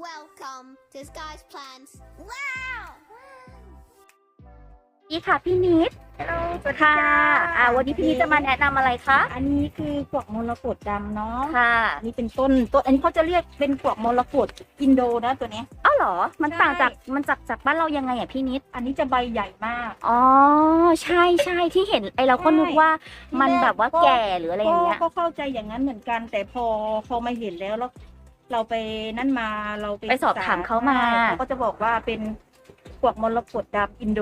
Welcome to Sky's Plans. Wow! นี่ค่ะพี่นิดฮัลโหลสวัสดีค่ะจ้าอ่าวันนี้พี่นิดจะมาแนะนำอะไรคะ อันนี้คือกวกมรกตดำเนาะค่ะ อันนี้เป็นต้นต้นอันนี้เขาจะเรียกเป็นกวกมรกตอินโดนะตัวเนี้ย อ้าวเหรอ มันใช่ ต่างจาก มันจากจากบ้านเรายังไงอะพี่นิด อันนี้จะใบใหญ่มาก อ๋อ ใช่ใช่ที่เห็นไอเราก็ใช่นึกว่ามันที่แรกแบบว่าก็แก่หรืออะไรอย่างเงี้ย ก็ก็เข้าใจอย่างนั้นเหมือนกัน แต่พอพอมาเห็นแล้วแล้ว เราไปนั่นมาเราไปไปสอบถามเขามาใช่เขาก็จะบอกว่าเป็นกวกมรกตดำอินโด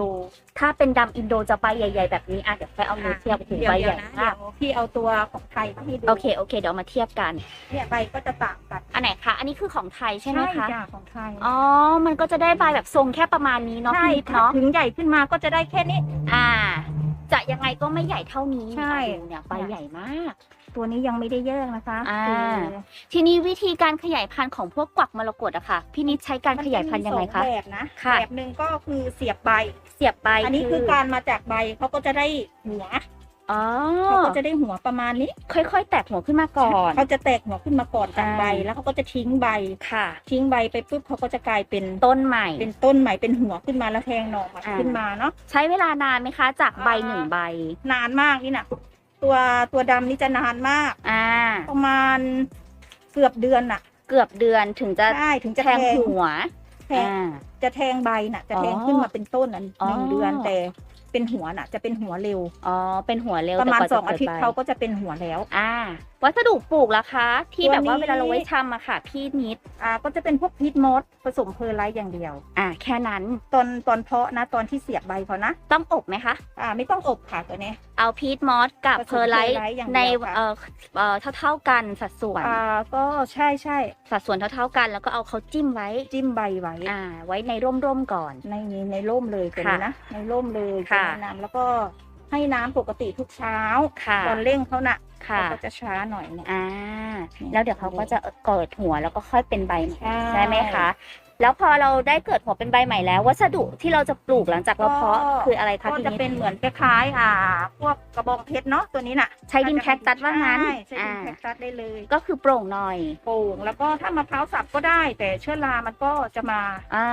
ถ้าเป็นดำอินโดจะใบใหญ่ ๆ แบบนี้อะเดี๋ยวไปเอามือเทียบถึงเดี๋ยวใบเดี๋ใหยวญ่นะมากเดี๋ยวพี่เอาตัวของไทยมาให้ดูโอเคโอเคเดี๋ยวเอามาเทียบกันเนี่ยใบก็จะต่างกันอันไหนคะอันนี้คือของไทยใช่ไหมคะจ้าของไทยอ๋อมันก็จะได้ใบแบบทรงแค่ประมาณนี้เนาะใช่พี่นิดค่ะเนาะถึงใหญ่ขึ้นมาก็จะได้แค่นี้ อ่า จะยังไงก็ไม่ใหญ่เท่านี้ใช่ดูเนี่ยใบใหญ่มาก ตัวนี้ยังไม่ได้แยกนะคะอ่า คือทีนี้วิธีการขยายพันธุ์ของพวกกวักมรกตอะค่ะพี่นิดใช้การขยายพันธุ์ยังไงมัคะจมีสอแบบนะค่ะ แบบหนึ่งก็คือเสียบใบ เสียบใบอันนี้คือการมาจากใบเขาก็จะได้หัว อ๋อเขาก็จะได้หัวประมาณนี้ ค่อยๆ แตกหัวขึ้นมาก่อน เขาจะแตกหัวขึ้นมาก่อนจากอ่าใบ แล้วเขาก็จะทิ้งใบค่ะ ทิ้งใบไปปุ๊บเขาก็จะกลายเป็นต้นใหม่ เป็นต้นใหม่เป็นหัวขึ้นมาแล้วแทงหน่อมาอ่าขึ้นมาเนาะใช้เวลานานไหมคะ จากใบอ่าหนึ่งใบ นานมากนี่นะตัวตัวดำนี่จะนานมากอ่าประมาณเกือบเดือนน่ะเกือบเดือนถึงจะใช่ถึงจะแทงหัวแทงอ่าจะแทงใบน่ะ จะแทงอ๋อขึ้นมาเป็นต้นน่ะอ๋อหนึ่งเดือนแต่ เป็นหัวน่ะ จะเป็นหัวเร็ว อ๋อ เป็นหัวเร็วประมาณแต่กว่สองอาทิตย์จะกิดใบเขาก็จะเป็นหัวแล้ว อ่า วัสดุปลูกล่ะคะ ที่แบบว่าตัวนี้ เวลาเราไว้ทำอะค่ะ พี่นิด อ่าก็จะเป็นพวกพีทมอสผสมเพอร์ไลท์อย่างเดียว อ่า แค่นั้นตอนตอนเพาะนะตอนที่เสียบใบเขานะ ต้องอบไหมคะ อ่าไม่ต้องอบค่ะตัวนี้ เอาพีทมอสกับผสมเพอร์ไลท์ Perlite อย่างเดียวในค่ะ เอ่อเอ่อเท่า ๆกันสัดส่วน อ่าก็ใช่ใช่สัดส่วนเท่าๆกัน แล้วก็เอาเขาจิ้มไว้จิ้มใบไว้ อ่าไว้ในร่มๆก่อน ในในร่มเลยตัวนี้นะในร่มเลยค่ะจะแนะนำแล้วก็ให้น้ำปกติทุกเช้าค่ะตอนเร่งเขาน่ะค่ะเขาก็จะช้าหน่อยเนี่ย อ่าแล้วเดี๋ยวเขาก็จะเกิดหัวแล้วก็ค่อยเป็นใบใหม่ใช่ใช่ไหมคะ แล้วพอเราได้เกิดหัวเป็นใบใหม่แล้ว วัสดุที่เราจะปลูกหลังจากเราเพาะคืออะไรคะก็พี่จะนิดเป็นเหมือนคล้ายๆอ่า พวกกระบองเพชรเนาะตัวนี้น่ะใช้ดินแคคตัสว่างั้นใช่ใช้ดิอ่านแคคตัสได้เลยก็คือโปร่งหน่อยโป่งแล้วก็ถ้ามะพร้าวสับก็ได้ แต่เชื้อรามันก็จะมาอ่า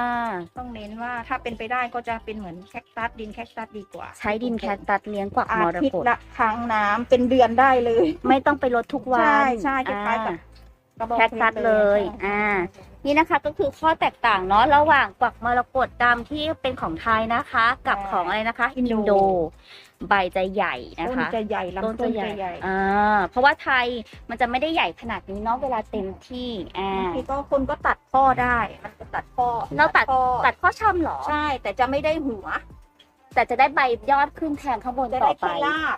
ต้องเน้นว่าถ้าเป็นไปได้ก็จะเป็นเหมือนแคคตัสดินแคคตัสดีกว่าใช้ดินแคคตัสเลี้ยงกวักอามรทิตกตย์ละครั้งน้ำเป็นเดือนได้เลย ไม่ต้องไปลดทุกวันใช่ใช่คล้ายๆกับ อ่ กระบองแคคตัสเลยใช่อ่า นี่นะคะก็คือข้อแตกต่างเนาะระหว่างกวักมรกตดำที่เป็นของไทยนะคะ กับของอะไรนะคะอินโด ใบจะใหญ่นะต้นคะ จะใหญ่ลำต้นจะใหญ่อ่าเพราะว่าไทยมันจะไม่ได้ใหญ่ขนาดนี้เนาะเวลาเต็มที่อ่า บางทีก็คนก็ตัดข้อได้ มันจะตัดข้อเราตัด ข้อตัดข้อช่ำเหรอ ใช่ แต่จะไม่ได้หัวแต่จะได้ใบยอดขึ้นแทงข้างบนจะต่ได้อไปแค่ราก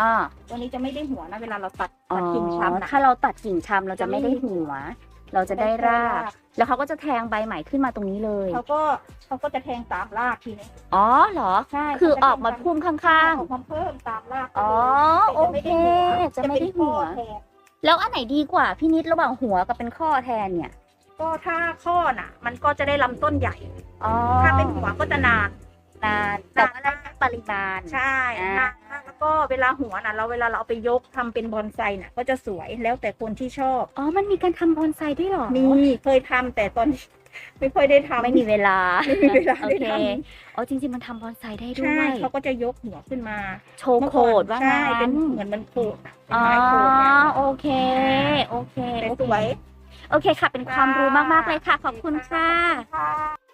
อ่าตัวนี้จะไม่ได้หัวนะเวลาเราตัดอ๋อตัดกิ่งช้ำนะถ้าเราตัดกิ่งชำเราจะไม่ได้หัว เราจะได้ราก แล้วเขาก็จะแทงใบใหม่ขึ้นมาตรงนี้เลย เขาก็เขาก็จะแทงตามรากทีนี้อ๋อเหรอ ใช่คือออกมาพุ่มข้างออกมาเพิ่มตามรากๆอ๋อโอเค จะไม่ได้หัวแทนแล้วอันไหนดีกว่าพี่นิดระหว่างหัวกับเป็นข้อแทนเนี่ย ก็ถ้าข้อน่ะ มันก็จะได้ลำต้นใหญ่อ๋อถ้าเป็นหัวก็จะนาน นานแต่ว่าได้ปริมาณ ใช่อ่านนานมา กแล้วก็เวลาหัวน่ะเราเวลาเราเอาไปยกทำเป็นบอนไซน่ะ ก็จะสวยแล้วแต่คนที่ชอบ อ๋อ มันมีการทำบอนไซด้วยเหรอ มีเคยทำแต่ตอนไม่ค่อยได้ทำไม่มีเวลาไม่มีเวลาโอได้เคทอ๋อจริงๆมันทำบอนไซได้ด้ใช่วยเขาก็จะยกหัวขึ้นมาโชว์โคดว่าใช่งั้เป็นนเหมือนมันโคดอะเป็นอ๋อไม้โคดเนี่ยโอเค โอเคแต่โอสเควย โอเคค่ะ เป็นความรู้มากๆเลยค่ะ ขอบคุณค่ะ ค่ะ